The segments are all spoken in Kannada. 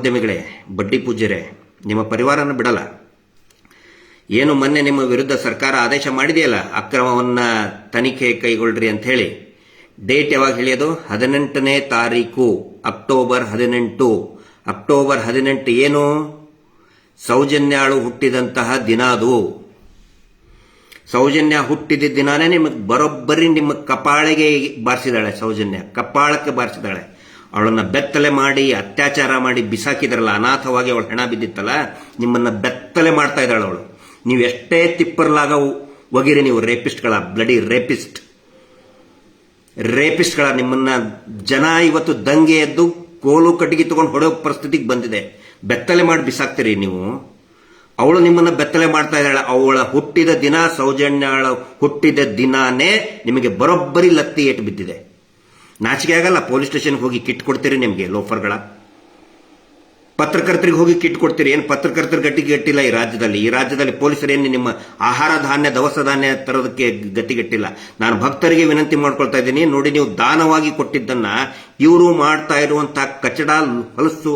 ಉದ್ಯಮಿಗಳೇ ಬಡ್ಡಿ ಪೂಜ್ಯರೇ, ನಿಮ್ಮ ಪರಿವಾರನ ಬಿಡಲ್ಲ. ಏನು ಮೊನ್ನೆ ನಿಮ್ಮ ವಿರುದ್ಧ ಸರ್ಕಾರ ಆದೇಶ ಮಾಡಿದೆಯಲ್ಲ, ಅಕ್ರಮವನ್ನ ತನಿಖೆ ಕೈಗೊಳ್ಳ್ರಿ ಅಂತ ಹೇಳಿ ಡೇಟ್ ಯಾವಾಗ ಹೇಳಿಯೋದು? ಹದಿನೆಂಟನೇ ತಾರೀಕು, ಅಕ್ಟೋಬರ್ ಹದಿನೆಂಟು. ಅಕ್ಟೋಬರ್ ಹದಿನೆಂಟು ಏನು? ಸೌಜನ್ಯಾಳು ಹುಟ್ಟಿದಂತಹ ದಿನ ಅದು. ಸೌಜನ್ಯ ಹುಟ್ಟಿದ ದಿನಾನೇ ನಿಮಗೆ ಬರೋಬ್ಬರಿ ನಿಮ್ಮ ಕಪಾಳಿಗೆ ಬಾರಿಸಿದಾಳೆ ಸೌಜನ್ಯ. ಕಪಾಳಕ್ಕೆ ಬಾರಿಸಿದಾಳೆ ಅವಳನ್ನ ಬೆತ್ತಲೆ ಮಾಡಿ, ಅತ್ಯಾಚಾರ ಮಾಡಿ ಬಿಸಾಕಿದ್ರಲ್ಲ, ಅನಾಥವಾಗಿ ಅವಳು ಹೆಣ ಬಿದ್ದಿತ್ತಲ್ಲ, ನಿಮ್ಮನ್ನ ಬೆತ್ತಲೆ ಮಾಡ್ತಾ ಇದ್ದಾಳೆ ಅವಳು. ನೀವು ಎಷ್ಟೇ ತಿಪ್ಪರ್ಲಾಗ ಒಗಿರಿ ನೀವು ರೇಪಿಸ್ಟ್ಗಳ, ಬ್ಲಡಿ ರೇಪಿಸ್ಟ್. ರೇಪಿಸ್ಟ್ಗಳ ನಿಮ್ಮನ್ನ ಜನ ಇವತ್ತು ದಂಗೆ ಎದ್ದು ಕೋಲು ಕಟ್ಟಿಗೆ ತಗೊಂಡು ಹೊಡೆಯೋ ಪರಿಸ್ಥಿತಿಗೆ ಬಂದಿದೆ. ಬೆತ್ತಲೆ ಮಾಡಿ ಬಿಸಾಕ್ತೀರಿ ನೀವು. ಅವಳು ನಿಮ್ಮನ್ನ ಬೆತ್ತಲೆ ಮಾಡ್ತಾ ಇದ್ದಾಳೆ. ಅವಳ ಹುಟ್ಟಿದ ದಿನ ಸೌಜನ್ಯಳ ಹುಟ್ಟಿದ ದಿನಾನೇ ನಿಮಗೆ ಬರೋಬ್ಬರಿ ಲತ್ತಿ ಏಟು ಬಿದ್ದಿದೆ. ನಾಚಿಕೆ ಆಗಲ್ಲ, ಪೊಲೀಸ್ ಸ್ಟೇಷನ್ಗೆ ಹೋಗಿ ಕಿಟ್ ಕೊಡ್ತೀರಿ ನಿಮಗೆ ಲೋಫರ್ಗಳ. ಪತ್ರಕರ್ತರಿಗೆ ಹೋಗಿ ಕಿಟ್ ಕೊಡ್ತೀರಿ. ಏನು ಪತ್ರಕರ್ತರ ಗಟ್ಟಿಗೆ ಗಟ್ಟಿಲ್ಲ ಈ ರಾಜ್ಯದಲ್ಲಿ. ಈ ರಾಜ್ಯದಲ್ಲಿ ಪೊಲೀಸರು ಏನು ನಿಮ್ಮ ಆಹಾರ ಧಾನ್ಯ, ದವಸ ಧಾನ್ಯ ತರೋದಕ್ಕೆ ಗಟ್ಟಿಗಟ್ಟಿಲ್ಲ ನಾನು ಭಕ್ತರಿಗೆ ವಿನಂತಿ ಮಾಡ್ಕೊಳ್ತಾ ಇದ್ದೀನಿ. ನೋಡಿ, ನೀವು ದಾನವಾಗಿ ಕೊಟ್ಟಿದ್ದನ್ನ ಇವರು ಮಾಡ್ತಾ ಇರುವಂತಹ ಕಚಡ, ಹೊಲಸು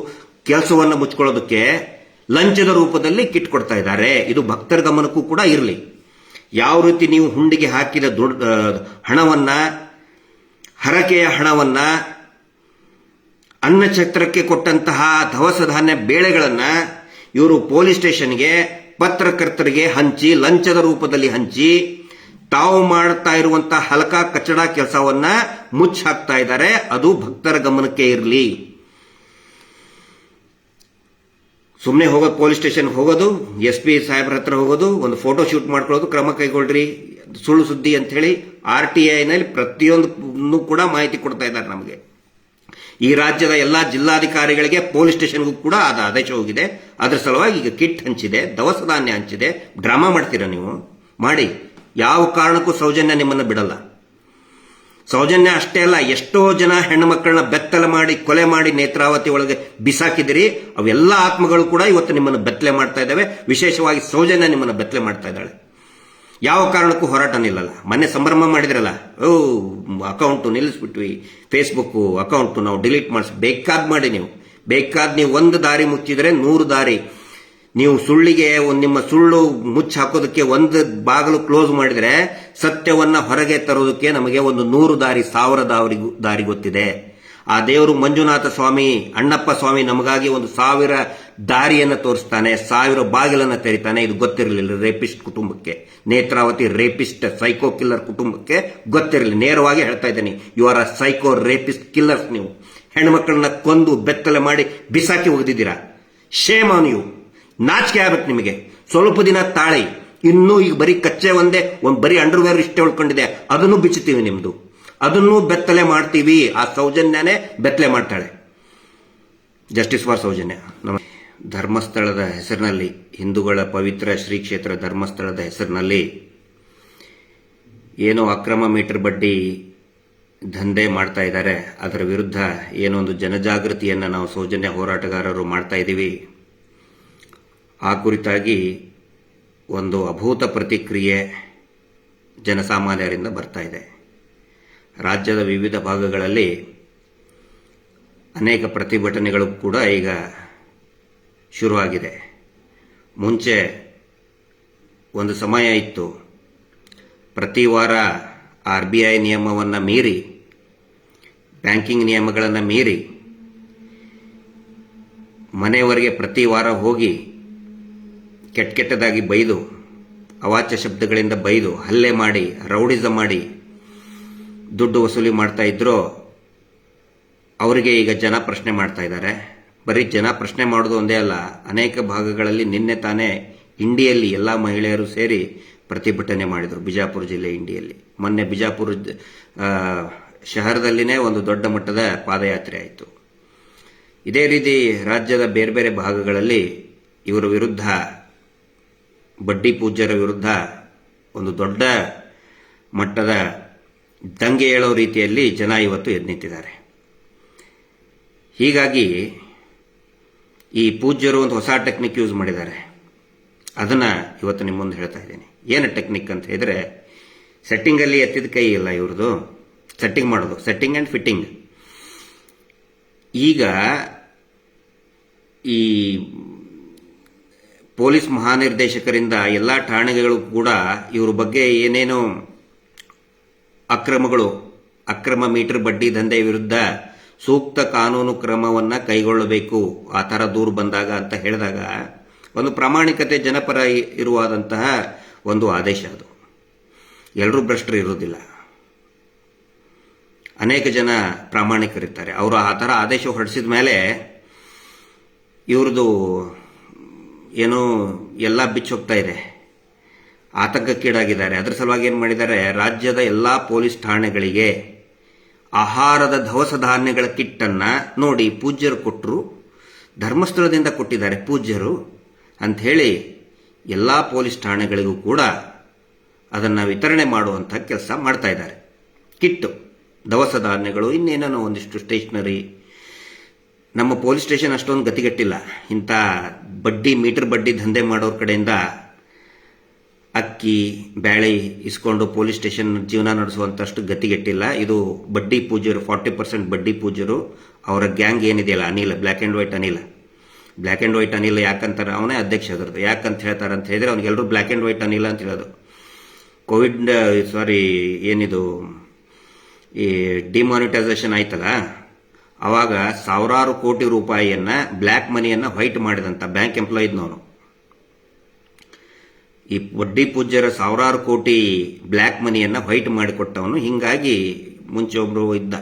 ಕೆಲಸವನ್ನು ಮುಚ್ಕೊಳ್ಳೋದಕ್ಕೆ ಲಂಚದ ರೂಪದಲ್ಲಿ ಕಿಟ್ ಕೊಡ್ತಾ ಇದ್ದಾರೆ. ಇದು ಭಕ್ತರ ಗಮನಕ್ಕೂ ಕೂಡ ಇರಲಿ. ಯಾವ ರೀತಿ ನೀವು ಹುಂಡಿಗೆ ಹಾಕಿದ ದೊಡ್ಡ ಹಣವನ್ನ ಹರಕೆಯ ಹಣವನ್ನ ಅನ್ನಚಕ್ರಕ್ಕೆ ಕೊಟ್ಟಂತಹ ದವಸ ಧಾನ್ಯ ಬೇಳೆಗಳನ್ನ ಇವರು ಪೊಲೀಸ್ ಸ್ಟೇಷನ್ಗೆ, ಪತ್ರಕರ್ತರಿಗೆ ಹಂಚಿ, ಲಂಚದ ರೂಪದಲ್ಲಿ ಹಂಚಿ, ತಾವು ಮಾಡ್ತಾ ಇರುವಂತಹ ಹಲಕ ಕಚ್ಚಡ ಕೆಲಸವನ್ನ ಮುಚ್ಚ ಹಾಕ್ತಾ ಇದ್ದಾರೆ. ಅದು ಭಕ್ತರ ಗಮನಕ್ಕೆ ಇರಲಿ. ಸುಮ್ಮನೆ ಹೋಗೋದು, ಪೊಲೀಸ್ ಸ್ಟೇಷನ್ ಹೋಗೋದು, ಎಸ್ ಪಿ ಸಾಹೇಬ್ರ ಹತ್ರ ಹೋಗೋದು, ಒಂದು ಫೋಟೋ ಶೂಟ್ ಮಾಡ್ಕೊಳ್ಳೋದು ಕ್ರಮ ಕೈಗೊಳ್ರಿ. ಸುಳ್ಳು ಸುದ್ದಿ ಅಂತ ಹೇಳಿ ಆರ್ ಟಿ ಐನಲ್ಲಿ ಪ್ರತಿಯೊಂದು ಕೂಡ ಮಾಹಿತಿ ಕೊಡ್ತಾ ಇದ್ದಾರೆ ನಮಗೆ. ಈ ರಾಜ್ಯದ ಎಲ್ಲಾ ಜಿಲ್ಲಾಧಿಕಾರಿಗಳಿಗೆ ಪೊಲೀಸ್ ಸ್ಟೇಷನ್ಗೂ ಕೂಡ ಅದು ಆದೇಶ ಹೋಗಿದೆ. ಅದರ ಸಲುವಾಗಿ ಈಗ ಕಿಟ್ ಹಂಚಿದೆ, ದವಸ ಧಾನ್ಯ ಹಂಚಿದೆ. ಡ್ರಾಮಾ ಮಾಡ್ತೀರಾ ನೀವು? ಮಾಡಿ. ಯಾವ ಕಾರಣಕ್ಕೂ ಸೌಜನ್ಯ ನಿಮ್ಮನ್ನು ಬಿಡಲ್ಲ. ಸೌಜನ್ಯ ಅಷ್ಟೇ ಅಲ್ಲ, ಎಷ್ಟೋ ಜನ ಹೆಣ್ಣು ಮಕ್ಕಳನ್ನ ಬೆತ್ತಲೆ ಮಾಡಿ, ಕೊಲೆ ಮಾಡಿ ನೇತ್ರಾವತಿ ಒಳಗೆ ಬಿಸಾಕಿದಿರಿ ಅವೆಲ್ಲ ಆತ್ಮಗಳು ಕೂಡ ಇವತ್ತು ನಿಮ್ಮನ್ನು ಬೆತ್ತಲೆ ಮಾಡ್ತಾ ಇದ್ದಾವೆ. ವಿಶೇಷವಾಗಿ ಸೌಜನ್ಯ ನಿಮ್ಮನ್ನು ಬೆತ್ತಲೆ ಮಾಡ್ತಾ ಇದ್ದಾಳೆ. ಯಾವ ಕಾರಣಕ್ಕೂ ಹೋರಾಟ ನಿಲ್ಲಲ್ಲ. ಮೊನ್ನೆ ಸಂಭ್ರಮ ಮಾಡಿದ್ರಲ್ಲ. ಓ, ಅಕೌಂಟು ನಿಲ್ಲಿಸ್ಬಿಟ್ವಿ. ಫೇಸ್ಬುಕ್ಕು ಅಕೌಂಟು ನಾವು ಡಿಲೀಟ್ ಮಾಡಿಸ್. ಬೇಕಾದ್ ಮಾಡಿ ನೀವು. ಬೇಕಾದ್ ನೀವು ಒಂದು ದಾರಿ ಮುಚ್ಚಿದ್ರೆ ನೂರು ದಾರಿ. ನೀವು ಸುಳ್ಳಿಗೆ ಒಂದು ನಿಮ್ಮ ಸುಳ್ಳು ಮುಚ್ಚಿ ಹಾಕೋದಕ್ಕೆ ಒಂದು ಬಾಗಿಲು ಕ್ಲೋಸ್ ಮಾಡಿದ್ರೆ ಸತ್ಯವನ್ನ ಹೊರಗೆ ತರೋದಕ್ಕೆ ನಮಗೆ ಒಂದು ನೂರು ದಾರಿ ಸಾವಿರ ದಾರಿ ದಾರಿ ಗೊತ್ತಿದೆ. ಆ ದೇವರು ಮಂಜುನಾಥ ಸ್ವಾಮಿ, ಅಣ್ಣಪ್ಪ ಸ್ವಾಮಿ ನಮಗಾಗಿ ಒಂದು ಸಾವಿರ ದಾರಿಯನ್ನು ತೋರಿಸ್ತಾನೆ, ಸಾವಿರ ಬಾಗಿಲನ್ನು ತೆರಿತಾನೆ. ಇದು ಗೊತ್ತಿರಲಿಲ್ಲ. ರೇಪಿಸ್ಟ್ ಕುಟುಂಬಕ್ಕೆ. ನೇತ್ರಾವತಿ ರೇಪಿಸ್ಟ್ ಸೈಕೋ ಕಿಲ್ಲರ್ ಕುಟುಂಬಕ್ಕೆ ಗೊತ್ತಿರಲಿಲ್ಲ. ನೇರವಾಗಿ ಹೇಳ್ತಾ ಇದ್ದೀನಿ. You are a psycho rapist killers ನೀವು. ಹೆಣ್ಮಕ್ಳನ್ನ ಕೊಂದು ಬೆತ್ತಲೆ ಮಾಡಿ ಬಿಸಾಕಿ ಒಗೆದಿದ್ದೀರಾ ಶೇಮ್ ಯು ನಾಚಿಕೆ ಆಗ್ಬೇಕು ನಿಮಗೆ. ಸ್ವಲ್ಪ ದಿನ ತಾಳಿ. ಇನ್ನೂ ಈಗ ಬರೀ ಕಚ್ಚೆ ಒಂದೇ, ಒಂದು ಬರೀ ಅಂಡರ್ವೇರ್ ಇಷ್ಟೇ ಉಳ್ಕೊಂಡಿದೆ. ಅದನ್ನು ಬಿಚ್ಚುತ್ತೀವಿ ನಿಮ್ದು. ಅದನ್ನು ಬೆತ್ತಲೆ ಮಾಡ್ತೀವಿ. ಆ ಸೌಜನ್ಯನೇ ಬೆತ್ತಲೆ ಮಾಡ್ತಾಳೆ. Justice for Soujanya. ನಮ್ಮ ಧರ್ಮಸ್ಥಳದ ಹೆಸರಿನಲ್ಲಿ, ಹಿಂದೂಗಳ ಪವಿತ್ರ ಶ್ರೀ ಕ್ಷೇತ್ರ ಧರ್ಮಸ್ಥಳದ ಹೆಸರಿನಲ್ಲಿ ಏನೋ ಅಕ್ರಮ ಮೀಟರ್ ಬಡ್ಡಿ ದಂಧೆ ಮಾಡ್ತಾ ಇದ್ದಾರೆ. ಅದರ ವಿರುದ್ಧ ಏನೊಂದು ಜನಜಾಗೃತಿಯನ್ನು ನಾವು ಸೌಜನ್ಯ ಹೋರಾಟಗಾರರು ಮಾಡ್ತಾ ಇದ್ದೀವಿ. ಆ ಕುರಿತಾಗಿ ಒಂದು ಅಭೂತ ಪ್ರತಿಕ್ರಿಯೆ ಜನಸಾಮಾನ್ಯರಿಂದ ಬರ್ತಾ ಇದೆ. ರಾಜ್ಯದ ವಿವಿಧ ಭಾಗಗಳಲ್ಲಿ ಅನೇಕ ಪ್ರತಿಭಟನೆಗಳು ಕೂಡ ಈಗ ಶುರುವಾಗಿದೆ. ಮುಂಚೆ ಒಂದು ಸಮಯ ಇತ್ತು. ಪ್ರತಿ ವಾರ ಆರ್ ಬಿ ಐ ನಿಯಮವನ್ನು ಮೀರಿ, ಬ್ಯಾಂಕಿಂಗ್ ನಿಯಮಗಳನ್ನು ಮೀರಿ, ಮನೆಯವರೆಗೆ ಪ್ರತಿ ವಾರ ಹೋಗಿ ಕೆಟ್ಟ ಕೆಟ್ಟದಾಗಿ ಬೈದು, ಅವಾಚ್ಯ ಶಬ್ದಗಳಿಂದ ಬೈದು, ಹಲ್ಲೆ ಮಾಡಿ ರೌಡಿಸಮ್ ಮಾಡಿ, ದುಡ್ಡು ವಸೂಲಿ ಮಾಡ್ತಾ ಇದ್ರೋ, ಅವರಿಗೆ ಈಗ ಜನ ಪ್ರಶ್ನೆ ಮಾಡ್ತಾ ಇದ್ದಾರೆ. ಬರೀ ಜನ ಪ್ರಶ್ನೆ ಮಾಡೋದು ಒಂದೇ ಅಲ್ಲ, ಅನೇಕ ಭಾಗಗಳಲ್ಲಿ ನಿನ್ನೆ ತಾನೇ ಇಂಡಿಯಲ್ಲಿ ಎಲ್ಲ ಮಹಿಳೆಯರು ಸೇರಿ ಪ್ರತಿಭಟನೆ ಮಾಡಿದರು ಬಿಜಾಪುರ ಜಿಲ್ಲೆ ಇಂಡಿಯಲ್ಲಿ ಮೊನ್ನೆ ಬಿಜಾಪುರ ಶಹರದಲ್ಲಿನೇ ಒಂದು ದೊಡ್ಡ ಮಟ್ಟದ ಪಾದಯಾತ್ರೆ ಆಯಿತು. ಇದೇ ರೀತಿ ರಾಜ್ಯದ ಬೇರೆ ಬೇರೆ ಭಾಗಗಳಲ್ಲಿ ಇವರ ವಿರುದ್ಧ, ಬಡ್ಡಿ ಪೂಜ್ಯರ ವಿರುದ್ಧ ಒಂದು ದೊಡ್ಡ ಮಟ್ಟದ ದಂಗೆ ಏಳೋ ರೀತಿಯಲ್ಲಿ ಜನ ಇವತ್ತು ಎದ್ದು ಹೀಗಾಗಿ ಈ ಪೂಜ್ಯರು ಒಂದು ಹೊಸ ಟೆಕ್ನಿಕ್ ಯೂಸ್ ಮಾಡಿದ್ದಾರೆ. ಅದನ್ನ ಇವತ್ತು ನಿಮ್ಮ ಮುಂದೆ ಹೇಳ್ತಾ ಇದ್ದೀನಿ. ಏನು ಟೆಕ್ನಿಕ್ ಅಂತ ಹೇಳಿದ್ರೆ ಸೆಟ್ಟಿಂಗಲ್ಲಿ ಎತ್ತಿದ ಕೈ ಇಲ್ಲ ಇವ್ರದ್ದು ಸೆಟ್ಟಿಂಗ್ ಮಾಡೋದು. ಸೆಟ್ಟಿಂಗ್ ಆ್ಯಂಡ್ ಫಿಟ್ಟಿಂಗ್ ಈಗ ಈ ಪೊಲೀಸ್ ಮಹಾನಿರ್ದೇಶಕರಿಂದ ಎಲ್ಲ ಠಾಣೆಗಳು ಕೂಡ ಇವ್ರ ಬಗ್ಗೆ ಏನೇನೋ ಅಕ್ರಮಗಳು, ಅಕ್ರಮ ಮೀಟರ್ ಬಡ್ಡಿ ದಂಧೆ ವಿರುದ್ಧ ಸೂಕ್ತ ಕಾನೂನು ಕ್ರಮವನ್ನು ಕೈಗೊಳ್ಳಬೇಕು. ಆ ಥರ ದೂರು ಬಂದಾಗ ಅಂತ ಹೇಳಿದಾಗ ಒಂದು ಪ್ರಾಮಾಣಿಕತೆ ಜನಪರ ಇರುವಾದಂತಹ ಒಂದು ಆದೇಶ ಅದು. ಎಲ್ಲರೂ ಭ್ರಷ್ಟರು ಇರೋದಿಲ್ಲ ಅನೇಕ ಜನ ಪ್ರಾಮಾಣಿಕರಿರ್ತಾರೆ ಅವರು ಆ ಥರ ಆದೇಶ ಹೊರಡಿಸಿದ ಮೇಲೆ ಇವ್ರದ್ದು ಏನೋ ಎಲ್ಲ ಬಿಚ್ಚೋಗ್ತಾ ಇದೆ. ಆತಂಕಕ್ಕೀಡಾಗಿದ್ದಾರೆ. ಅದರ ಸಲುವಾಗಿ ಏನು ಮಾಡಿದ್ದಾರೆ? ರಾಜ್ಯದ ಎಲ್ಲ ಪೊಲೀಸ್ ಠಾಣೆಗಳಿಗೆ ಆಹಾರದ ದವಸ ಧಾನ್ಯಗಳ ಕಿಟ್ಟನ್ನು ನೋಡಿ ಪೂಜ್ಯರು ಕೊಟ್ಟರು ಧರ್ಮಸ್ಥಳದಿಂದ ಕೊಟ್ಟಿದ್ದಾರೆ ಪೂಜ್ಯರು. ಅಂತ ಹೇಳಿ ಎಲ್ಲ ಪೊಲೀಸ್ ಠಾಣೆಗಳಿಗೂ ಕೂಡ ಅದನ್ನು ವಿತರಣೆ ಮಾಡುವಂಥ ಕೆಲಸ ಮಾಡ್ತಾ ಇದ್ದಾರೆ. ಕಿಟ್ಟು ದವಸ ಧಾನ್ಯಗಳು ಇನ್ನೇನೋ ಒಂದಿಷ್ಟು ಸ್ಟೇಷನರಿ. ನಮ್ಮ ಪೊಲೀಸ್ ಸ್ಟೇಷನ್ ಅಷ್ಟೊಂದು ಗತಿಗಟ್ಟಿಲ್ಲ. ಇಂಥ ಬಡ್ಡಿ, ಮೀಟರ್ ಬಡ್ಡಿ ದಂಧೆ ಮಾಡೋರ ಕಡೆಯಿಂದ ಅಕ್ಕಿ, ಬ್ಯಾಳೆ ಇಸ್ಕೊಂಡು ಪೊಲೀಸ್ ಸ್ಟೇಷನ್ ಜೀವನ ನಡೆಸುವಂತಷ್ಟು ಗತಿಗೆಟ್ಟಿಲ್ಲ. ಇದು ಬಡ್ಡಿ ಪೂಜರು ಫಾರ್ಟಿ ಪರ್ಸೆಂಟ್ ಬಡ್ಡಿ ಪೂಜರು ಅವರ ಗ್ಯಾಂಗ್ ಏನಿದೆಯಲ್ಲ, Anil black and white Anil. Black and white Anil ಯಾಕಂತಾರೆ? ಅವನೇ ಅಧ್ಯಕ್ಷ ಅದರದ್ದು. ಯಾಕಂತ ಹೇಳ್ತಾರೆ ಅಂತ ಹೇಳಿದ್ರೆ ಅವ್ನಿಗೆಲ್ಲರೂ ಬ್ಲ್ಯಾಕ್ ಆ್ಯಂಡ್ ವೈಟ್ ಅನಿಲ್ ಅಂತ ಹೇಳೋದು. ಕೋವಿಡ್, ಸಾರಿ, ಏನಿದು, ಈ ಡಿಮಾನಿಟೈಸೇಷನ್ ಆಯ್ತಲ್ಲ, ಅವಾಗ ಸಾವಿರಾರು ಕೋಟಿ ರೂಪಾಯಿಯನ್ನ ಬ್ಲ್ಯಾಕ್ ಮನಿಯನ್ನ ವೈಟ್ ಮಾಡಿದಂತ ಬ್ಯಾಂಕ್ ಎಂಪ್ಲಾಯ್ ಇದ್ನವನು ಈ ವಡ್ಡಿ ಪೂಜ್ಯರ ಸಾವಿರಾರು ಕೋಟಿ ಬ್ಲ್ಯಾಕ್ ಮನಿಯನ್ನು ವೈಟ್ ಮಾಡಿಕೊಟ್ಟವನು. ಹಿಂಗಾಗಿ ಮುಂಚೆ ಒಬ್ಬರು ಇದ್ದ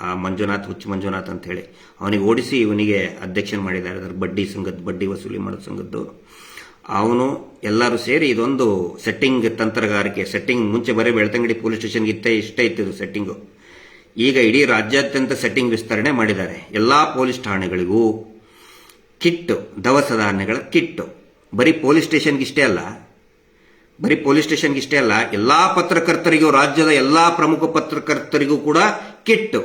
ಆ ಮಂಜುನಾಥ್, ಹುಚ್ಚು ಮಂಜುನಾಥ್ ಅಂತ ಹೇಳಿ. ಅವನಿಗೆ ಓಡಿಸಿ ಇವನಿಗೆ ಅಧ್ಯಕ್ಷನ್ ಮಾಡಿದ್ದಾರೆ. ಅದರ ಬಡ್ಡಿ ಸಂಘದ ಬಡ್ಡಿ ವಸೂಲಿ ಮಾಡೋ ಸಂಘದ್ದು. ಅವನು ಎಲ್ಲರೂ ಸೇರಿ ಇದೊಂದು ಸೆಟ್ಟಿಂಗ್ ತಂತ್ರಗಾರಿಕೆ. ಸೆಟ್ಟಿಂಗ್ ಮುಂಚೆ ಬರೀ ಬೆಳ್ತಂಗಡಿ ಪೊಲೀಸ್ ಸ್ಟೇಷನ್ಗೆ ಇತ್ತೇ, ಇಷ್ಟೇ ಇತ್ತು ಸೆಟ್ಟಿಂಗು ಈಗ ಇಡೀ ರಾಜ್ಯಾದ್ಯಂತ ಸೆಟ್ಟಿಂಗ್ ವಿಸ್ತರಣೆ ಮಾಡಿದ್ದಾರೆ. ಎಲ್ಲಾ ಪೊಲೀಸ್ ಠಾಣೆಗಳಿಗೂ ಕಿಟ್ಟು, ದವಸ ಧಾನ್ಯಗಳ ಕಿಟ್ಟು. ಬರೀ ಪೊಲೀಸ್ ಸ್ಟೇಷನ್ಗೆ ಇಷ್ಟೇ ಅಲ್ಲ ಬರೀ ಪೊಲೀಸ್ ಸ್ಟೇಷನ್ಗೆ ಇಷ್ಟೇ ಅಲ್ಲ, ಎಲ್ಲಾ ಪತ್ರಕರ್ತರಿಗೂ, ರಾಜ್ಯದ ಎಲ್ಲಾ ಪ್ರಮುಖ ಪತ್ರಕರ್ತರಿಗೂ ಕೂಡ ಕಿಟ್ಟು.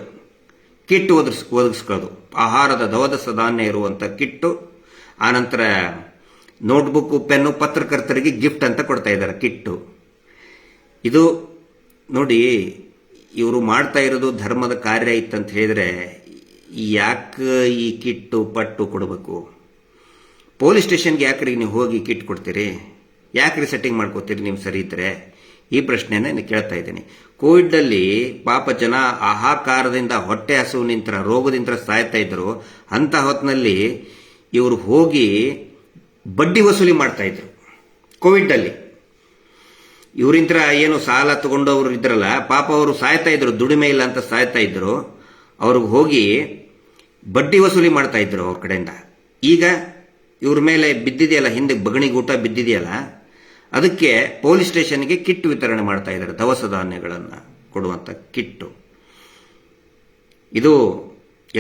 ಕಿಟ್ ಒದಗಿಸ್ ಒದಗಿಸ್ಕೊಳ್ಳೋದು. ಆಹಾರದ ದವದಸ ಧಾನ್ಯ ಇರುವಂತ ಕಿಟ್ಟು. ಆನಂತರ ನೋಟ್ಬುಕ್ ಪೆನ್ನು ಪತ್ರಕರ್ತರಿಗೆ ಗಿಫ್ಟ್ ಅಂತ ಕೊಡ್ತಾ ಇದ್ದಾರೆ, ಕಿಟ್ಟು. ಇದು ನೋಡಿ, ಇವರು ಮಾಡ್ತಾ ಇರೋದು ಧರ್ಮದ ಕಾರ್ಯ ಇತ್ತಂತ ಹೇಳಿದ್ರೆ ಯಾಕೆ ಈ ಕಿಟ್ಟು ಪಟ್ಟು ಕೊಡಬೇಕು? ಪೊಲೀಸ್ ಸ್ಟೇಷನ್ಗೆ ಯಾಕ್ರಿಗೆ ನೀವು ಹೋಗಿ ಕಿಟ್ ಕೊಡ್ತೀರಿ? ಯಾಕ್ರಿ ಸೆಟ್ಟಿಂಗ್ ಮಾಡ್ಕೋತೀರಿ ನೀವು ಸರಿ ಇದ್ದರೆ ಈ ಪ್ರಶ್ನೆನ ನಾನು ಕೇಳ್ತಾ ಇದ್ದೀನಿ. ಕೋವಿಡ್ ಅಲ್ಲಿ ಪಾಪ ಜನ ಆಹಾಕಾರದಿಂದ ಹೊಟ್ಟೆ ಹಸುವು ನಿಂತರ, ರೋಗದಿಂದ ಸಾಯ್ತಾ ಇದ್ದರು ಅಂತ ಹೊತ್ತಿನಲ್ಲಿ ಇವರು ಹೋಗಿ ಬಡ್ಡಿ ವಸೂಲಿ ಮಾಡ್ತಾ ಇದ್ರು ಕೋವಿಡ್ ಅಲ್ಲಿ ಇವರಿಂತ್ರ ಏನು ಸಾಲ ತಗೊಂಡವರು ಇದ್ರಲ್ಲ, ಪಾಪ ಅವರು ಸಾಯ್ತಾ ಇದ್ರು, ದುಡಿಮೆ ಇಲ್ಲ ಅಂತ ಸಾಯ್ತಾ ಇದ್ರು. ಅವ್ರಿಗೆ ಹೋಗಿ ಬಡ್ಡಿ ವಸೂಲಿ ಮಾಡ್ತಾ ಇದ್ರು ಅವ್ರ ಕಡೆಯಿಂದ. ಈಗ ಇವ್ರ ಮೇಲೆ ಬಿದ್ದಿದೆಯಲ್ಲ, ಹಿಂದೆ ಬಗಣಿಗೂಟ ಬಿದ್ದಿದೆಯಲ್ಲ ಅದಕ್ಕೆ ಪೊಲೀಸ್ ಸ್ಟೇಷನ್ಗೆ ಕಿಟ್ ವಿತರಣೆ ಮಾಡ್ತಾ ಇದ್ದಾರೆ, ದವಸ ಧಾನ್ಯಗಳನ್ನು ಕೊಡುವಂತ ಕಿಟ್ಟು. ಇದು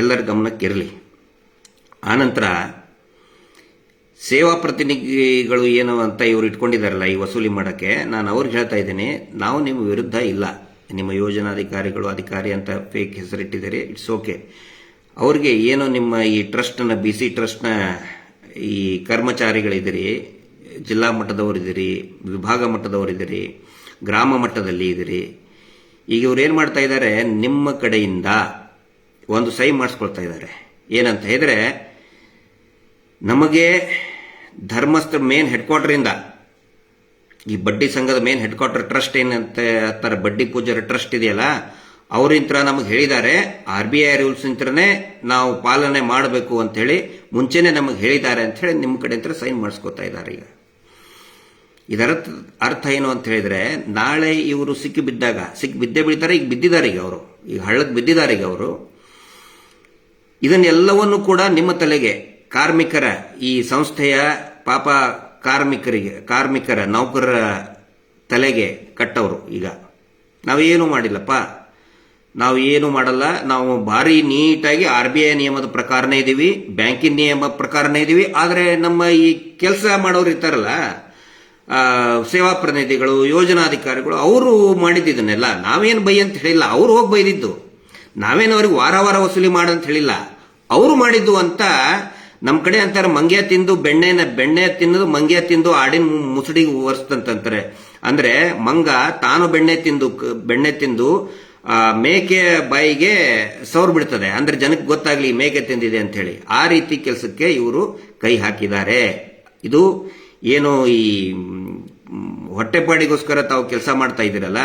ಎಲ್ಲರ ಗಮನಕ್ಕಿರಲಿ. ಆನಂತರ ಸೇವಾ ಪ್ರತಿನಿಧಿಗಳು ಏನು ಅಂತ ಇವರು ಇಟ್ಕೊಂಡಿದ್ದಾರಲ್ಲ ಈ ವಸೂಲಿ ಮಾಡೋಕ್ಕೆ, ನಾನು ಅವ್ರಿಗೆ ಹೇಳ್ತಾ ಇದ್ದೀನಿ, ನಾವು ನಿಮ್ಮ ವಿರುದ್ಧ ಇಲ್ಲ. ನಿಮ್ಮ ಯೋಜನಾಧಿಕಾರಿಗಳು, ಅಧಿಕಾರಿ ಅಂತ ಫೇಕ್ ಹೆಸರಿಟ್ಟಿದ್ದಾರೆ ಇಟ್ಸ್ ಓಕೆ ಅವ್ರಿಗೆ ಏನು ನಿಮ್ಮ ಈ ಟ್ರಸ್ಟನ್ನು ಬಿ ಸಿ ಟ್ರಸ್ಟ್ನ ಈ ಕರ್ಮಚಾರಿಗಳಿದ್ದೀರಿ ಜಿಲ್ಲಾ ಮಟ್ಟದವರಿದ್ದೀರಿ ವಿಭಾಗ ಮಟ್ಟದವರಿದ್ದೀರಿ ಗ್ರಾಮ ಮಟ್ಟದಲ್ಲಿ ಇದ್ದೀರಿ. ಈಗ ಇವ್ರು ಏನು ಮಾಡ್ತಾ ಇದ್ದಾರೆ? ನಿಮ್ಮ ಕಡೆಯಿಂದ ಒಂದು ಸೈ ಮಾಡಿಸ್ಕೊಳ್ತಾ ಇದ್ದಾರೆ. ಏನಂತ ಹೇಳಿದರೆ, ನಮಗೆ ಧರ್ಮಸ್ಥಳ ಮೇನ್ ಹೆಡ್ ಕ್ವಾರ್ಟರಿಂದ ಈ ಬಡ್ಡಿ ಸಂಘದ ಮೇನ್ ಹೆಡ್ ಕ್ವಾರ್ಟರ್ ಟ್ರಸ್ಟ್ ಏನಂತ ಅಂತಾರೆ ಬಡ್ಡಿ ಪೂಜಾರ ಟ್ರಸ್ಟ್ ಇದೆಯಲ್ಲ ಅವರಿಂತ್ರ ನಮಗೆ ಹೇಳಿದ್ದಾರೆ ಆರ್ ಬಿ ಐ ರೂಲ್ಸ್ ಇಂತ್ರನೇ ನಾವು ಪಾಲನೆ ಮಾಡಬೇಕು ಅಂತ ಹೇಳಿ, ಮುಂಚೆನೆ ನಮಗೆ ಹೇಳಿದ್ದಾರೆ ಅಂತ ಹೇಳಿ ನಿಮ್ಮ ಕಡೆ ಸೈನ್ ಮಾಡಿಸ್ಕೊತಾ ಇದ್ದಾರೆ ಈಗ. ಇದರ ಅರ್ಥ ಏನು ಅಂತ ಹೇಳಿದ್ರೆ, ನಾಳೆ ಇವರು ಸಿಕ್ಕಿ ಬಿದ್ದಾಗ ಸಿಕ್ಕಿ ಬಿದ್ದೇ ಬೀಳ್ತಾರೆ, ಈಗ ಬಿದ್ದಿದ್ದಾರೆ ಈಗ ಅವರು. ಈಗ ಹಳ್ಳಕ್ಕೆ ಬಿದ್ದಿದ್ದಾರೆ ಈಗ ಅವರು. ಇದನ್ನೆಲ್ಲವನ್ನು ಕೂಡ ನಿಮ್ಮ ತಲೆಗೆ ಕಾರ್ಮಿಕರ, ಈ ಸಂಸ್ಥೆಯ ಪಾಪ ಕಾರ್ಮಿಕರಿಗೆ, ಕಾರ್ಮಿಕರ ನೌಕರರ ತಲೆಗೆ ಕಟ್ಟವರು ಈಗ. ನಾವೇನು ಮಾಡಿಲ್ಲಪ್ಪ? ನಾವು ಏನು ಮಾಡಲ್ಲ? ನಾವು ಭಾರಿ ನೀಟಾಗಿ ಆರ್ ಬಿ ಐ ನಿಯಮದ ಪ್ರಕಾರನೇ ಇದ್ದೀವಿ ಬ್ಯಾಂಕಿನ ನಿಯಮ ಪ್ರಕಾರನೇ ಇದ್ದೀವಿ ಆದರೆ ನಮ್ಮ ಈ ಕೆಲಸ ಮಾಡೋರು ಇರ್ತಾರಲ್ಲ ಸೇವಾ ಪ್ರತಿನಿಧಿಗಳು, ಯೋಜನಾಧಿಕಾರಿಗಳು, ಅವರು ಮಾಡಿದ್ದನ್ನೆಲ್ಲ ನಾವೇನು ಬೈ ಅಂತ ಹೇಳಿಲ್ಲ. ಅವರು ಹೋಗಿ ಬೈದಿದ್ದು. ನಾವೇನು ಅವ್ರಿಗೆ ವಾರ ವಾರ ವಸೂಲಿ ಮಾಡಂತ ಹೇಳಿಲ್ಲ. ಅವರು ಮಾಡಿದ್ದು ಅಂತ ನಮ್ಮ ಕಡೆ ಅಂತಾರೆ, ಮಂಗ್ಯ ತಿಂದು ಬೆಣ್ಣೆನ, ಬೆಣ್ಣೆ ತಿನ್ನೋದು ಮಂಗ್ಯ ತಿಂದು ಆಡಿನ ಮುಸುಡಿಗೆ ಒರೆಸ್ತಂತಾರೆ ಅಂದ್ರೆ ಮಂಗ ತಾನು ಬೆಣ್ಣೆ ತಿಂದು ಬೆಣ್ಣೆ ತಿಂದು ಮೇಕೆ ಬಾಯಿಗೆ ಸೌರ್ ಬಿಡ್ತದೆ. ಅಂದ್ರೆ ಜನಕ್ಕೆ ಗೊತ್ತಾಗ್ಲಿ ಮೇಕೆ ತಿಂದಿದೆ ಅಂತ ಹೇಳಿ. ಆ ರೀತಿ ಕೆಲಸಕ್ಕೆ ಇವರು ಕೈ ಹಾಕಿದ್ದಾರೆ. ಇದು ಏನು ಈ ಹೊಟ್ಟೆಪಾಡಿಗೋಸ್ಕರ ತಾವು ಕೆಲಸ ಮಾಡ್ತಾ ಇದ್ದೀರಲ್ಲ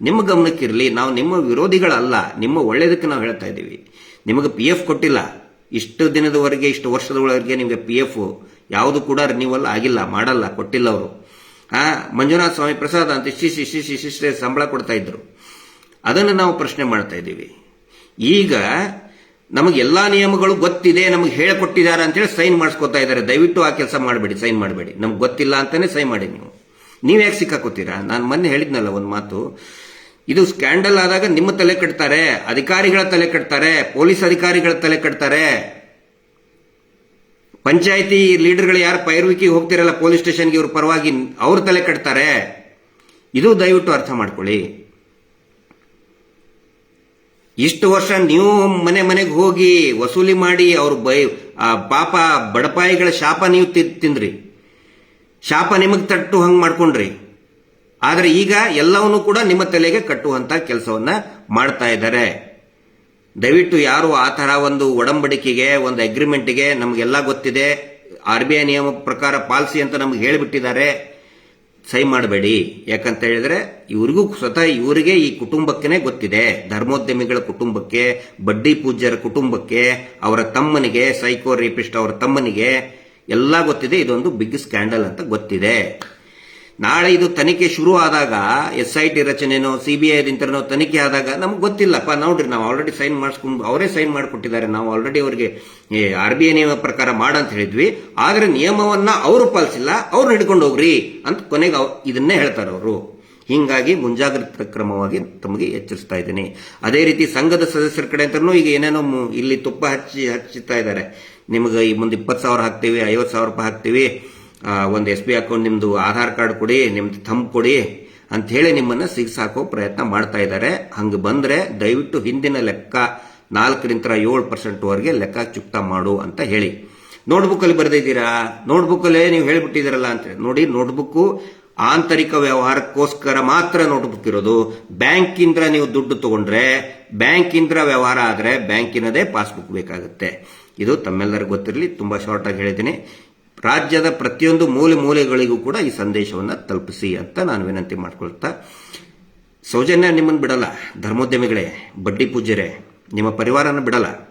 ನಿಮ್ಮ ಗಮನಕ್ಕಿರಲಿ ನಾವು ನಿಮ್ಮ ವಿರೋಧಿಗಳಲ್ಲ ನಿಮ್ಮ ಒಳ್ಳೇದಕ್ಕೆ ನಾವು ಹೇಳ್ತಾ ಇದ್ದೀವಿ ನಿಮಗೆ ಪಿ ಎಫ್ ಕೊಟ್ಟಿಲ್ಲ ಇಷ್ಟು ದಿನದವರೆಗೆ ಇಷ್ಟು ವರ್ಷದವರೆಗೆ ನಿಮಗೆ ಪಿ ಎಫ್ ಯಾವುದು ಕೂಡ ರಿನ್ಯೂವಲ್ ಆಗಿಲ್ಲ ಮಾಡಲ್ಲ ಕೊಟ್ಟಿಲ್ಲ ಅವರು ಆ ಮಂಜುನಾಥ ಸ್ವಾಮಿ ಪ್ರಸಾದ್ ಅಂತ ಇಷ್ಟಿಷ್ಟು ಇಷ್ಟಿಷ್ಟು ಇಷ್ಟಿಷ್ಟೇ ಸಂಬಳ ಕೊಡ್ತಾ ಇದ್ರು ಅದನ್ನು ನಾವು ಪ್ರಶ್ನೆ ಮಾಡ್ತಾ ಇದ್ದೀವಿ ಈಗ ನಮಗೆ ಎಲ್ಲಾ ನಿಯಮಗಳು ಗೊತ್ತಿದೆ, ನಮಗೆ ಹೇಳಿಕೊಟ್ಟಿದ್ದಾರೆ ಅಂತೇಳಿ ಸೈನ್ ಮಾಡಿಸ್ಕೊತಾ ಇದ್ದಾರೆ. ದಯವಿಟ್ಟು ಆ ಕೆಲಸ ಮಾಡಬೇಡಿ, ಸೈನ್ ಮಾಡಬೇಡಿ. ನಮ್ಗೆ ಗೊತ್ತಿಲ್ಲ ಅಂತಾನೆ ಸೈನ್ ಮಾಡಿ ನೀವು. ನೀವು ಯಾಕೆ ಸಿಕ್ಕಾಕೋತೀರಾ? ನಾನು ಮೊನ್ನೆ ಹೇಳಿದ್ನಲ್ಲ ಒಂದು ಮಾತು. ಇದು ಸ್ಕ್ಯಾಂಡಲ್ ಆದಾಗ ನಿಮ್ಮ ತಲೆ ಕಟ್ತಾರೆ ಅಧಿಕಾರಿಗಳ ತಲೆ ಕಟ್ತಾರೆ ಪೊಲೀಸ್ ಅಧಿಕಾರಿಗಳ ತಲೆ ಕಟ್ತಾರೆ ಪಂಚಾಯತಿ ಲೀಡರ್ಗಳು ಯಾರು ಪೈರ್ವಿಕಿಗೆ ಹೋಗ್ತಿರಲ್ಲ ಪೊಲೀಸ್ ಸ್ಟೇಷನ್ಗೆ, ಇವ್ರ ಪರವಾಗಿ ಅವ್ರ ತಲೆ ಕಟ್ತಾರೆ ಇದು ದಯವಿಟ್ಟು ಅರ್ಥ ಮಾಡ್ಕೊಳ್ಳಿ. ಇಷ್ಟು ವರ್ಷ ನೀವು ಮನೆ ಮನೆಗೆ ಹೋಗಿ ವಸೂಲಿ ಮಾಡಿ ಅವ್ರ ಬೈ, ಆ ಪಾಪ ಬಡಪಾಯಿಗಳ ಶಾಪ ನೀವು ತಿಂದ್ರಿ. ಶಾಪ ನಿಮಗೆ ತಟ್ಟು ಹಂಗ್ ಮಾಡ್ಕೊಂಡ್ರಿ. ಆದರೆ ಈಗ ಎಲ್ಲವನ್ನೂ ಕೂಡ ನಿಮ್ಮ ತಲೆಗೆ ಕಟ್ಟುವಂತ ಕೆಲಸವನ್ನ ಮಾಡ್ತಾ ಇದ್ದಾರೆ. ದಯವಿಟ್ಟು ಯಾರು ಆ ಥರ ಒಂದು ಒಡಂಬಡಿಕೆಗೆ, ಒಂದು ಅಗ್ರಿಮೆಂಟ್ಗೆ ನಮಗೆಲ್ಲ ಗೊತ್ತಿದೆ. ಆರ್ ಬಿ ಐ ನಿಯಮ ಪ್ರಕಾರ ಪಾಲಿಸಿ ಅಂತ ನಮ್ಗೆ ಹೇಳಿಬಿಟ್ಟಿದ್ದಾರೆ. ಸಹಿ ಮಾಡಬೇಡಿ. ಯಾಕಂತ ಹೇಳಿದ್ರೆ ಇವ್ರಿಗೂ ಸ್ವತಃ ಇವರಿಗೆ ಈ ಕುಟುಂಬಕ್ಕೇ ಗೊತ್ತಿದೆ. ಧರ್ಮೋದ್ಯಮಿಗಳ ಕುಟುಂಬಕ್ಕೆ, ಬಡ್ಡಿ ಪೂಜ್ಯರ ಕುಟುಂಬಕ್ಕೆ, ಅವರ ತಮ್ಮನಿಗೆ, ಸೈಕೋ ರೇಪಿಸ್ಟ್ ಅವರ ತಮ್ಮನಿಗೆ, ಎಲ್ಲ ಗೊತ್ತಿದೆ. ಇದೊಂದು ಬಿಗ್ ಸ್ಕ್ಯಾಂಡಲ್ ಅಂತ ಗೊತ್ತಿದೆ. ನಾಳೆ ಇದು ತನಿಖೆ ಶುರು ಆದಾಗ ಎಸ್ ಐ ಟಿ ರಚನೆನೋ ಸಿ ಬಿ ಐ ದಿಂತರನೋ ತನಿಖೆ ಆದಾಗ ನಮ್ಗೆ ಗೊತ್ತಿಲ್ಲಪ್ಪ. ನೋಡ್ರಿ, ನಾವು ಆಲ್ರೆಡಿ ಸೈನ್ ಮಾಡಿಸ್ಕೊಂಡು, ಅವರೇ ಸೈನ್ ಮಾಡಿಕೊಟ್ಟಿದ್ದಾರೆ. ನಾವು ಆಲ್ರೆಡಿ ಅವರಿಗೆ ಆರ್ ಬಿ ಐ ನಿಯಮ ಪ್ರಕಾರ ಮಾಡಂತ ಹೇಳಿದ್ವಿ. ಆದ್ರೆ ನಿಯಮವನ್ನ ಅವರು ಪಾಲಿಸಿಲ್ಲ ಅವ್ರು ಹಿಡ್ಕೊಂಡು ಹೋಗ್ರಿ ಅಂತ ಕೊನೆಗೆ ಇದನ್ನೇ ಹೇಳ್ತಾರೆ ಅವರು. ಹೀಗಾಗಿ ಮುಂಜಾಗ್ರತಾ ಕ್ರಮವಾಗಿ ತಮಗೆ ಎಚ್ಚರಿಸ್ತಾ ಇದ್ದೀನಿ. ಅದೇ ರೀತಿ ಸಂಘದ ಸದಸ್ಯರ ಕಡೆ ಅಂತಾನು ಈಗ ಏನೇನೋ ಇಲ್ಲಿ ತುಪ್ಪ ಹಚ್ಚಿ ಹಚ್ಚುತ್ತಾ ಇದ್ದಾರೆ. ನಿಮಗೆ ಈ ಮುಂದೆ ಇಪ್ಪತ್ತು ಸಾವಿರ ಹಾಕ್ತೀವಿ ಐವತ್ತು ಸಾವಿರ ರೂಪಾಯಿ ಹಾಕ್ತೀವಿ. ಒಂದು ಎಸ್ ಬಿ ಅಕೌಂಟ್ ನಿಮ್ಮದು ಆಧಾರ್ ಕಾರ್ಡ್ ಕೊಡಿ, ನಿಮ್ದು ಥಂಬ್ ಕೊಡಿ ಹೇಳಿ ನಿಮ್ಮನ್ನ ಸಿಗ್ಸಾಕೋ ಪ್ರಯತ್ನ ಮಾಡ್ತಾ ಇದ್ದಾರೆ. ಹಂಗೆ ಬಂದ್ರೆ ದಯವಿಟ್ಟು ಹಿಂದಿನ ಲೆಕ್ಕ ನಾಲ್ಕರಿಂದ ಏಳು ಪರ್ಸೆಂಟ್ ವರೆಗೆ ಲೆಕ್ಕ ಚುಕ್ತ ಮಾಡು ಅಂತ ಹೇಳಿ. ನೋಟ್ಬುಕ್ ಅಲ್ಲಿ ಬರೆದಿದ್ದೀರಾ? ನೋಟ್ಬುಕ್ಕಲ್ಲೇ ನೀವು ಹೇಳಿಬಿಟ್ಟಿದ್ದೀರಲ್ಲ ಅಂತ. ನೋಡಿ ನೋಟ್ಬುಕ್ಕು ಆಂತರಿಕ ವ್ಯವಹಾರಕ್ಕೋಸ್ಕರ ಮಾತ್ರ ನೋಟ್ಬುಕ್ ಇರೋದು. ಬ್ಯಾಂಕಿಂದ ನೀವು ದುಡ್ಡು ತಗೊಂಡ್ರೆ, ಬ್ಯಾಂಕಿಂದ ವ್ಯವಹಾರ ಆದ್ರೆ ಬ್ಯಾಂಕಿನದೇ ಪಾಸ್ಬುಕ್ ಬೇಕಾಗುತ್ತೆ. ಇದು ತಮ್ಮೆಲ್ಲರಿಗೂ ಗೊತ್ತಿರಲಿ, ತುಂಬಾ ಶಾರ್ಟ್ ಆಗಿ ಹೇಳಿದ್ದೀನಿ. ರಾಜ್ಯದ ಪ್ರತಿಯೊಂದು ಮೂಲೆ ಮೂಲೆಗಳಿಗೂ ಕೂಡ ಈ ಸಂದೇಶವನ್ನು ತಲುಪಿಸಿ ಅಂತ ನಾನು ವಿನಂತಿ ಮಾಡ್ಕೊಳ್ತಾ, ಸೌಜನ್ಯ ನಿಮ್ಮನ್ನು ಬಿಡಲ್ಲ. ಧರ್ಮೋದ್ಯಮಿಗಳೇ, ಬಡ್ಡಿ ಪೂಜ್ಯರೇ, ನಿಮ್ಮ ಪರಿವಾರನ ಬಿಡಲ್ಲ.